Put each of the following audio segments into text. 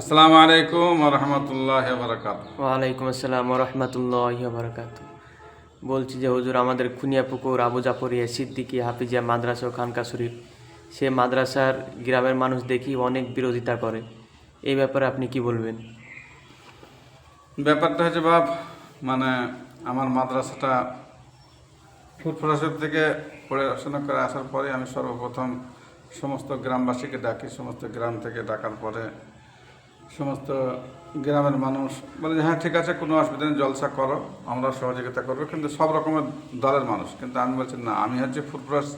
আসসালামু আলাইকুম রহমতুল্লাহ বারকাত ওয়ালাইকুম আসসালাম রহমতুল্লাহ বারকাত বলছি যে হুজুর আমাদের খুনিয়া পুকুর আবু জাফরিয়া সিদ্দিকি হাফিজিয়া মাদ্রাসা ও খানকা শরীফ। সে মাদ্রাসার গ্রামের মানুষ দেখি অনেক বিরোধিতা করে। এই ব্যাপারে আপনি কি বলবেন? ব্যাপারটা হচ্ছে বাপ মানে আমার মাদ্রাসাটা ফুটফরাসের থেকে পড়াশোনা করে আসার পরে আমি সর্বপ্রথম সমস্ত গ্রামবাসীকে ডাকি সমস্ত গ্রাম থেকে ডাকার পরে সমস্ত গ্রামের মানুষ, বলে যে হ্যাঁ ঠিক আছে, কোনো অসুবিধা নেই, জলসা করো, আমরা সহযোগিতা করব। কিন্তু সব রকমের দলের মানুষ। কিন্তু আমি বলছি, না, আমি হচ্ছে ফুটফরাস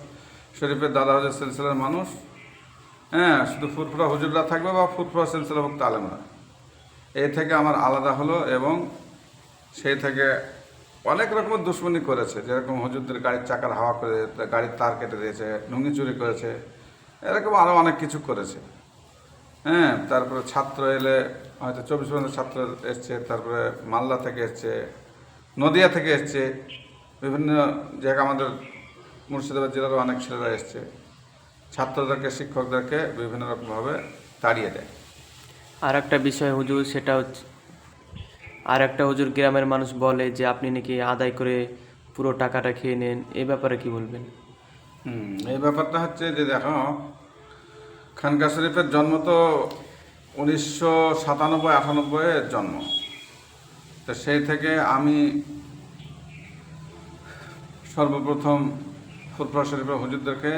শরীফের দাদা হজর সিলসিলার মানুষ। হ্যাঁ শুধু ফুটফুরা হুজুররা থাকবে বা ফুটফুরা সিলসিলা ভক্ত আলেমরা। এই থেকে আমার আলাদা হলো এবং সেই থেকে অনেক রকমের দুশ্মনী করেছে। যেরকম হুজুরদের গাড়ির চাকার হাওয়া করে, গাড়ির তার কেটে দিয়েছে নুঙ্গি চুরি করেছে, এরকম আরও অনেক কিছু করেছে। হ্যাঁ তারপরে ছাত্র এলে হয়তো চব্বিশ পর্যন্ত ছাত্র এসছে তারপরে মালদা থেকে এসছে নদিয়া থেকে এসছে বিভিন্ন জায়গা আমাদের মুর্শিদাবাদ জেলারও অনেক ছেলেরা এসছে। ছাত্রদেরকে শিক্ষকদেরকে বিভিন্ন রকমভাবে তাড়িয়ে দেয়। আর একটা বিষয় হুজুর সেটা হচ্ছে আর একটা হুজুর গ্রামের মানুষ বলে যে আপনি নাকি আদায় করে পুরো টাকাটা খেয়ে নেন। এই ব্যাপারে কি বলবেন? হুম এই ব্যাপারটা হচ্ছে যে দেখো খানকা শরীফের জন্ম তো উনিশশো সাতানব্বই আটানব্বইয়ের জন্ম। তো সেই থেকে আমি সর্বপ্রথম ফুরফুরা শরীফের হুজুরদেরকে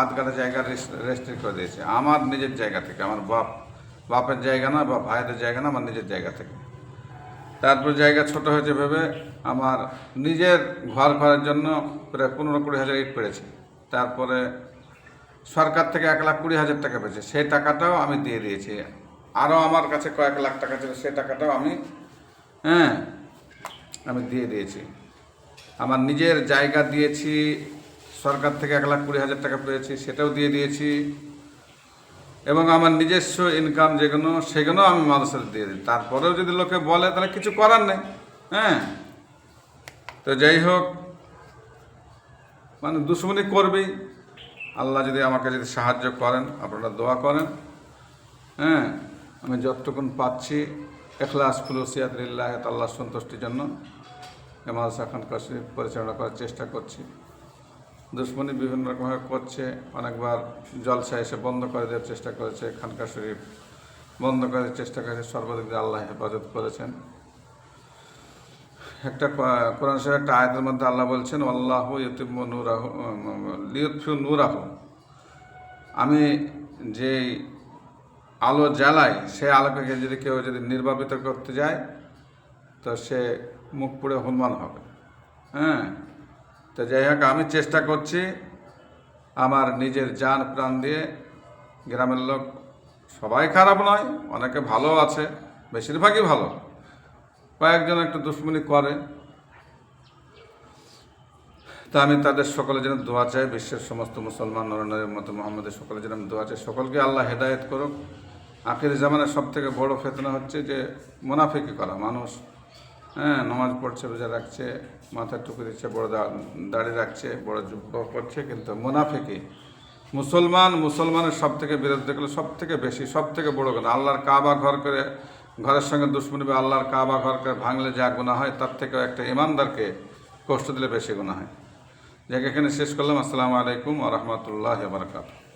আধগাটা জায়গা রেস্ট্রিক্ট করে দিয়েছে। আমার নিজের জায়গা থেকে, আমার বাপ, বাপের জায়গা না, বা ভাইদের জায়গা না, আমার নিজের জায়গা থেকে। তারপর জায়গা ছোট হয়েছে ভেবে আমার নিজের ঘর ঘরের জন্য প্রায় পনেরো কুড়ি হাজার ইট পেরেছি তারপরে সরকার থেকে এক লাখ কুড়ি হাজার টাকা পেয়েছে। সেই টাকাটাও আমি দিয়ে দিয়েছি। আরও আমার কাছে কয়েক লাখ টাকা ছিল, সেই টাকাটাও আমি হ্যাঁ আমি দিয়ে দিয়েছি। আমার নিজের জায়গা দিয়েছি, সরকার থেকে এক লাখ কুড়ি হাজার টাকা পেয়েছি, সেটাও দিয়ে দিয়েছি। এবং আমার নিজস্ব ইনকাম যেগুলো সেগুলো আমি মানুষের দিয়ে দিই। তারপরেও যদি লোকে বলে, তাহলে কিছু করার নেই হ্যাঁ। তো যাই হোক মানে দুশ্মনী করবেই। আল্লাহ যদি আমাকে যদি সাহায্য করেন, আপনারা দোয়া করেন। হ্যাঁ আমি যতটুকুন পাচ্ছি, এখলাস ফুলসিয়াত লিল্লাহ আল্লাহ সন্তুষ্টির জন্য এমাজ এখন কাছে পরিচালনা করার চেষ্টা করছি। দুশ্মনী বিভিন্ন রকমভাবে করছে, অনেকবার জলসা এসে বন্ধ করে দেওয়ার চেষ্টা করেছে, খানকা শরীফ বন্ধ করার চেষ্টা করেছে, সর্বাধিক আল্লাহ হেফাজত করেছেন। একটা কোরআন শরীফ একটা আয়াতের মধ্যে আল্লাহ বলছেন আল্লাহ ইউতিম নূরাহ লিউৎফু নূরাহ। আমি যে আলো জ্বালাই সেই আলোকে যদি কেউ যদি নির্বাপিত করতে যায়, তো সে মুখ পুড়ে হনুমান হবে। হ্যাঁ? তো যাই হোক, আমি চেষ্টা করছি আমার নিজের যান প্রাণ দিয়ে গ্রামের লোক সবাই খারাপ নয়, অনেকে ভালো আছে, বেশিরভাগই ভালো। কয়েকজন একটু দুশ্মনী করে। তা আমি তাদের সকলে যেন দোয়া চাই, বিশ্বের সমস্ত মুসলমান নরেন্দ্রের মতো মোহাম্মদের সকলে যেন দোয়া চাই। সকলকে আল্লাহ হেদায়েত করুক। আখির জামানের সব থেকে বড় ফেতনা হচ্ছে যে, মুনাফিকি করা। মানুষ হ্যাঁ নামাজ পড়ছে, রোজা রাখছে মাথায় টুকু দিচ্ছে, বড় দাড়ি রাখছে, বড় যুব্ব করছে কিন্তু মুনাফিকি। মুসলমান, মুসলমানের সব থেকে বিরুদ্ধে গেলে সব থেকে বেশি সব থেকে বড় কথা। আল্লাহর কাবা ঘর করে ঘরের সঙ্গে দুশ্মনী বা আল্লাহর কাবা ঘরকে ভাঙলে যা গুণা হয়, তার থেকেও একটা ইমানদারকে কষ্ট দিলে বেশি গুণা হয়। যাকে, এখানে শেষ করলাম। আসসালামু আলাইকুম আ রহমতুল্লাহ বারকাত